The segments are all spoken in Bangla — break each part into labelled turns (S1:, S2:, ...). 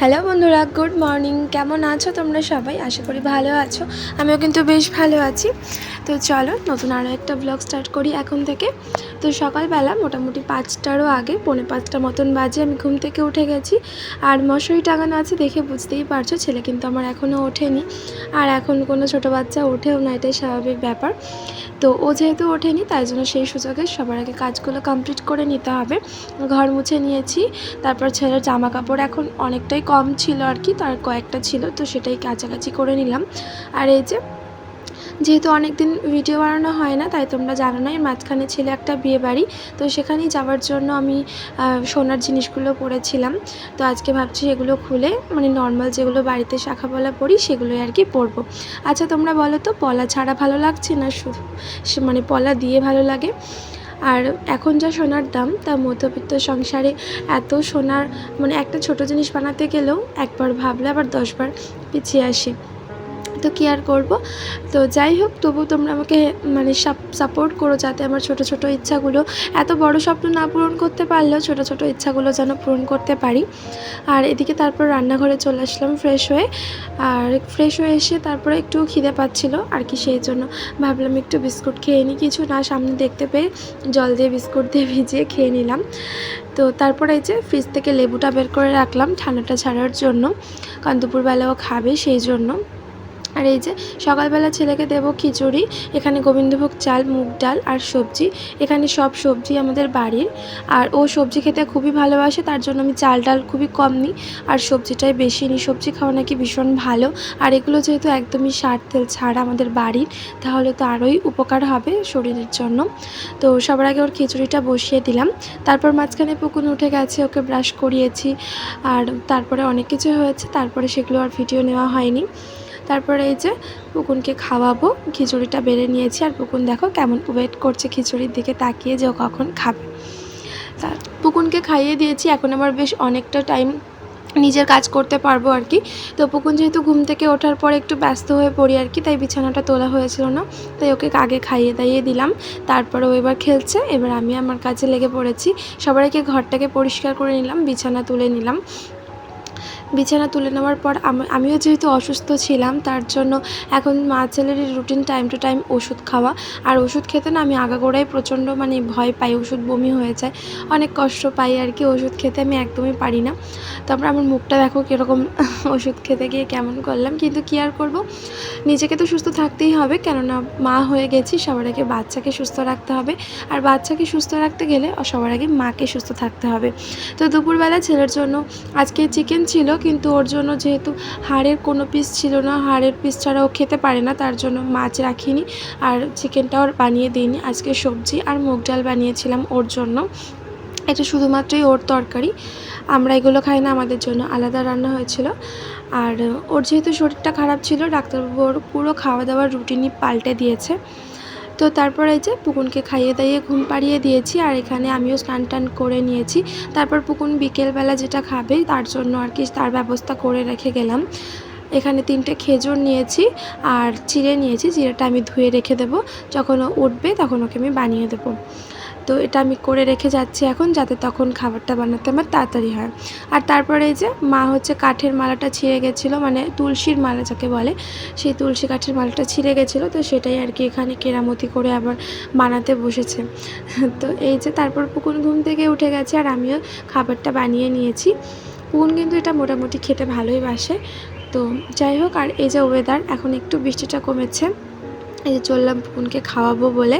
S1: হ্যালো বন্ধুরা, গুড মর্নিং। কেমন আছো তোমরা সবাই? আশা করি ভালো আছো। আমিও কিন্তু বেশ ভালো আছি। তো চলো, নতুন আরও একটা ব্লগ স্টার্ট করি এখন থেকে। তো সকালবেলা মোটামুটি পাঁচটারও আগে, পৌনে পাঁচটা মতন বাজে আমি ঘুম থেকে উঠে গেছি। আর মশারি টাঙানো আছে দেখে বুঝতেই পারছ, ছেলে কিন্তু আমার এখনও ওঠেনি। আর এখন কোনো ছোটো বাচ্চা ওঠেও না, এটাই স্বাভাবিক ব্যাপার। তো ও যেহেতু ওঠেনি, তাই জন্য সেই সুযোগে সবার আগে কাজগুলো কমপ্লিট করে নিতে হবে। ঘর মুছে নিয়েছি, তারপর ছেলের জামা কাপড় এখন অনেকটাই কম ছিল আর কি, তার কয়েকটা ছিল, তো সেটাই কাছাকাছি করে নিলাম। আর এই যে যেহেতু অনেক দিন ভিডিও বানানো হয় না, তাই তোমরা জানো না এর মাঝখানে ছিল একটা বিয়ে বাড়ি। তো সেখানেই যাওয়ার জন্য আমি সোনার জিনিসগুলো পরেছিলাম তো আজকে ভাবছি এগুলো খুলে মানে নর্মাল যেগুলো বাড়িতে শাখা পলা পরি, সেগুলোই আর কি পরবো। আচ্ছা তোমরা বলো তো, পলা ছাড়া ভালো লাগছে না শুধু মানে পলা দিয়ে ভালো লাগে? আর এখন যা সোনার দাম, তা মধ্যবিত্ত সংসারে এত সোনার মানে একটা ছোট জিনিস বানাতে গেলেও একবার ভাবলে আবার দশবার পিছিয়ে আসে। তো কি আর করব? তো যাই হোক তবু তোমরা আমাকে মানে সাপোর্ট করো যাতে আমার ছোট ছোট ইচ্ছাগুলো, এত বড় স্বপ্ন না পূরণ করতে পারলেও ছোট ছোট ইচ্ছাগুলো যেন পূরণ করতে পারি। আর এদিকে তারপর রান্নাঘরে চলে আসলাম ফ্রেশ হয়ে। আর ফ্রেশ হয়ে এসে তারপরে একটু খিদে পাচ্ছিল আর কি সেই জন্য। ভাবলাম একটু বিস্কুট খেয়ে নিই কিছু না, সামনে দেখতে পেয়ে জল দিয়ে বিস্কুট দিয়ে ভিজিয়ে খেয়ে নিলাম। তো তারপরে এই যে ফ্রিজ থেকে লেবুটা বের করে রাখলাম ঠান্ডাটা ছাড়ার জন্য। কারণ দুপুরবেলাও খাবে সেই জন্য। আর এই যে সকালবেলা ছেলেকে দেব খিচুড়ি, এখানে গোবিন্দভোগ চাল, মুগ ডাল আর সবজি। এখানে সব সবজি আমাদের বাড়ির। আর ও সবজি খেতে খুবই ভালোবাসে, তার জন্য আমি চাল ডাল খুবই কম নিই। আর সবজিটাই বেশি নিই। সবজি খাওয়া নাকি ভীষণ ভালো। আর এগুলো যেহেতু একদমই সার তেল ছাড়া আমাদের বাড়ির, তাহলে তো আরোই উপকার হবে শরীরের জন্য। তো সবার আগে ওর খিচুড়িটা বসিয়ে দিলাম। তারপর মাঝখানে পুকুন উঠে গেছে, ওকে ব্রাশ করিয়েছি। আর তারপরে অনেক কিছু হয়েছে, তারপরে সেগুলো আর ভিডিও নেওয়া হয়নি। তারপরে এই যে পুকুনকে খাওয়াবো, খিচুড়িটা বেড়ে নিয়েছি। আর পুকুন দেখো কেমন ওয়েট করছে খিচুড়ির দিকে, তাকিয়ে যে ও কখন খাবে। তা পুকুনকে খাইয়ে দিয়েছি, এখন আমার বেশ অনেকটা টাইম নিজের কাজ করতে পারব আর কি। তো পুকুন যেহেতু ঘুম থেকে ওঠার পর একটু ব্যস্ত হয়ে পড়ি আর কি, তাই বিছানাটা তোলা হয়েছিল না। তাই ওকে আগে খাইয়ে দাইয়ে দিলাম। তারপরে ও এবার খেলছে, এবার আমি আমার কাজে লেগে পড়েছি। সবার আগে ঘরটাকে পরিষ্কার করে নিলাম, বিছানা তুলে নিলাম। বিছানা তুলে নেওয়ার পর আমিও যেহেতু অসুস্থ ছিলাম, তার জন্য এখন মা ছেলেরই রুটিন টাইম টু টাইম ওষুধ খাওয়া। আর ওষুধ খেতে না আমি আগাগোড়াই প্রচণ্ড মানে ভয় পাই, ওষুধ বমি হয়ে যায়। অনেক কষ্ট পাই আর কি, ওষুধ খেতে আমি একদমই পারি না। তারপর আমার মুখটা দেখো কীরকম ওষুধ খেতে গিয়ে কেমন করলাম। কিন্তু কী আর করব? নিজেকে তো সুস্থ থাকতেই হবে, কেননা মা হয়ে গেছি, সবার আগে বাচ্চাকে সুস্থ রাখতে হবে। আর বাচ্চাকে সুস্থ রাখতে গেলে সবার আগে মাকে সুস্থ থাকতে হবে। তো দুপুরবেলা ছেলের জন্য আজকে চিকেন ছিল কিন্তু ওর জন্য যেহেতু হাড়ের কোনো পিস ছিল না, হাড়ের পিস ছাড়া ও খেতে পারে না, তার জন্য মাছ রাখিনি আর চিকেনটাও বানিয়ে দিইনি। আজকে সবজি আর মুগ ডাল বানিয়েছিলাম ওর জন্য। এটা শুধুমাত্রই ওর তরকারি, আমরা এগুলো খাই না, আমাদের জন্য আলাদা রান্না হয়েছিল। আর ওর যেহেতু শরীরটা খারাপ ছিল, ডাক্তারবাবু ওর পুরো খাওয়া দাওয়ার রুটিনই পাল্টে দিয়েছে। তো তারপর এই যে পুকুনকে খাইয়ে দাইয়ে ঘুম পাড়িয়ে দিয়েছি, আর এখানে আমিও স্নান টান করে নিয়েছি। তারপর পুকুন বিকেলবেলা যেটা খাবে তার জন্য আর কি তার ব্যবস্থা করে রেখে গেলাম। এখানে তিনটে খেজুর নিয়েছি আর চিড়ে নিয়েছি, চিড়েটা আমি ধুয়ে রেখে দেবো। যখন উঠবে তখন ওকে আমি বানিয়ে দেবো। তো এটা আমি করে রেখে যাচ্ছি এখন যাতে তখন খাবারটা বানাতে আমার তাড়াতাড়ি হয়। আর তারপরে এই যে মা হচ্ছে কাঠের মালাটা ছিঁড়ে গেছিল মানে তুলসীর মালা যাকে বলে, সেই তুলসী কাঠের মালাটা ছিঁড়ে গেছিল। তো সেটাই আর কি এখানে কেরামতি করে আবার বানাতে বসেছে। তো এই যে তারপর পুকুন ঘুম থেকে উঠে গেছে আর আমিও খাবারটা বানিয়ে নিয়েছি। পুকুন কিন্তু এটা মোটামুটি খেতে ভালোই বাসে। তো যাই হোক, আর এই যে ওয়েদার এখন একটু বৃষ্টিটা কমেছে। এই যে চললাম পুকুনকে খাওয়াবো বলে।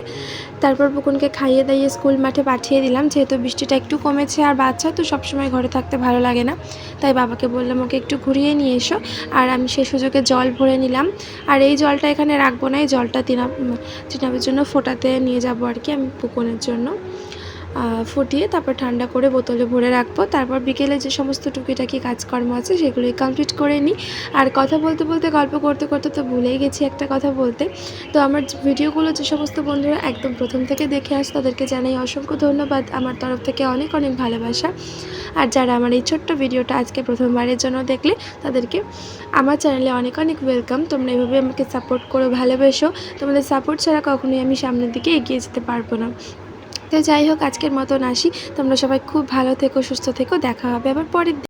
S1: তারপর পুকুনকে খাইয়ে দাইয়ে স্কুল মাঠে পাঠিয়ে দিলাম, যেহেতু বৃষ্টিটা একটু কমেছে। আর বাচ্চা তো সবসময় ঘরে থাকতে ভালো লাগে না। তাই বাবাকে বললাম, ওকে একটু ঘুরিয়ে নিয়ে এসো। আর আমি সেই সুযোগে জল ভরে নিলাম। আর এই জলটা এখানে রাখব না, এই জলটা তিনা চিনাবের জন্য ফোটাতে নিয়ে যাব আর কি, আমি পুকুনের জন্য। ফুটিয়ে তারপর ঠান্ডা করে বোতলে ভরে রাখব। তারপর বিকেলে যে সমস্ত টুকিটাকি কাজকর্ম আছে সেগুলোই কমপ্লিট করে নিই। আর কথা বলতে বলতে, গল্প করতে করতে তো ভুলেই গেছি একটা কথা বলতে। তো আমার ভিডিওগুলো যে সমস্ত বন্ধুরা একদম প্রথম থেকে দেখে আস, তাদেরকে জানাই অসংখ্য ধন্যবাদ। আমার তরফ থেকে অনেক অনেক ভালোবাসা। আর যারা আমার এই ছোট্ট ভিডিওটা আজকে প্রথমবারের জন্য দেখলে, তাদেরকে আমার চ্যানেলে অনেক অনেক ওয়েলকাম তোমরা এভাবে আমাকে সাপোর্ট করো, ভালোবেসো। তোমাদের সাপোর্ট ছাড়া কখনোই আমি সামনের দিকে এগিয়ে যেতে পারব না। তো যাই হোক, আজকের মতন আসি তোমরা সবাই খুব ভালো থেকো, সুস্থ থেকো, দেখা হবে আবার পরের।